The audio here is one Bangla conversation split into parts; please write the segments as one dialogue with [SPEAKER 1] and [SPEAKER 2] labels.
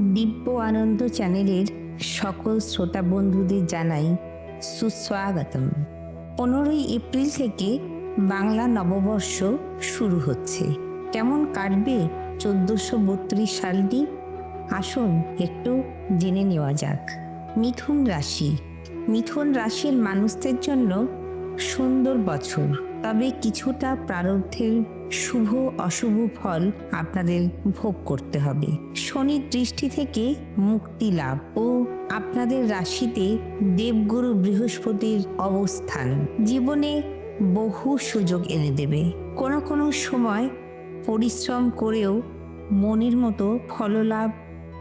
[SPEAKER 1] দিব্য আনন্দ চ্যানেলের সকল শ্রোতা বন্ধুদের জানাই সুস্বাগতম। পনেরোই এপ্রিল থেকে বাংলা নববর্ষ শুরু হচ্ছে। কেমন কাটবে চোদ্দশো বত্রিশ সালটি? আসুন একটু জেনে নেওয়া যাক। মিথুন রাশি। মিথুন রাশির মানুষদের জন্য সুন্দর বছর। তবে কিছুটা প্রারব্ধের শুভ অশুভ ফল আপনাদের ভোগ করতে হবে। শনির দৃষ্টি থেকে মুক্তি লাভ ও আপনাদের রাশিতে দেবগুরু বৃহস্পতির অবস্থান জীবনে বহু সুযোগ এনে দেবে। কোনো কোনো সময় পরিশ্রম করেও মনের মতো ফললাভ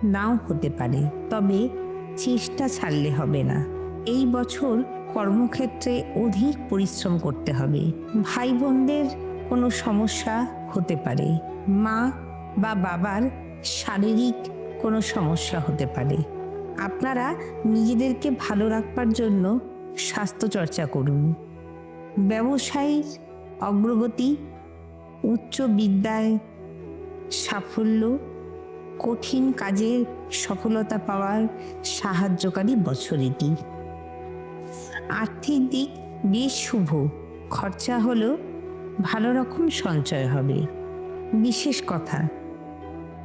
[SPEAKER 1] নাও হতে পারে, তবে চেষ্টা ছাড়লে হবে না। এই বছর কর্মক্ষেত্রে অধিক পরিশ্রম করতে হবে। ভাই বোনদের কোনো সমস্যা হতে পারে। মা বা বাবার শারীরিক কোনো সমস্যা হতে পারে। আপনারা নিজেদেরকে ভালো রাখবার জন্য স্বাস্থ্য চর্চা করুন। ব্যবসায়ীর অগ্রগতি, উচ্চ বিদ্যায় সাফল্য, কঠিন কাজের সফলতা পাওয়ার সাহায্যকারী বছর এটি আর্থিক দিক বেশ শুভ। খরচা হলেও ভালো রকম সঞ্চয় হবে। বিশেষ কথা,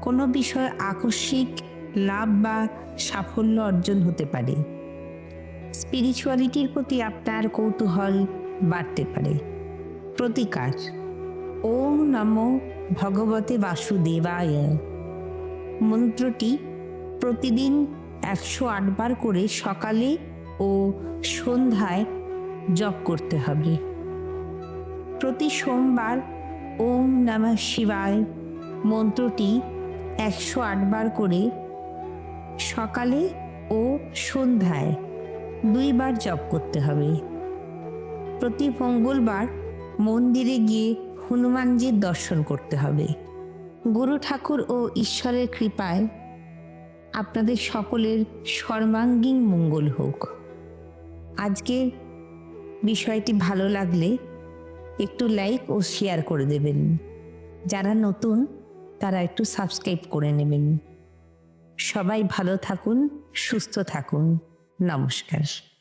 [SPEAKER 1] কোনো বিষয়ে আকস্মিক লাভ বা সাফল্য অর্জন হতে পারে। স্পিরিচুয়ালিটির প্রতি আপনার কৌতূহল বাড়তে পারে। প্রতিকার, ওম নমো ভগবতে বাসুদেবায়। মন্ত্রটি প্রতিদিন একশো আটবার করে সকালে ও সন্ধ্যায় জপ করতে হবে। প্রতি সোমবার ওম নমঃ শিবায় মন্ত্রটি একশো আটবার করে সকালে ও সন্ধ্যায় দুইবার জপ করতে হবে। প্রতি মঙ্গলবার মন্দিরে গিয়ে হনুমানজির দর্শন করতে হবে। গুরু ঠাকুর ও ঈশ্বরের কৃপায় আপনাদের সকলের সর্বাঙ্গীন মঙ্গল হোক। আজকের বিষয়টি ভালো লাগলে একটু লাইক ও শেয়ার করে দেবেন। যারা নতুন, তারা একটু সাবস্ক্রাইব করে নেবেন। সবাই ভালো থাকুন, সুস্থ থাকুন। নমস্কার।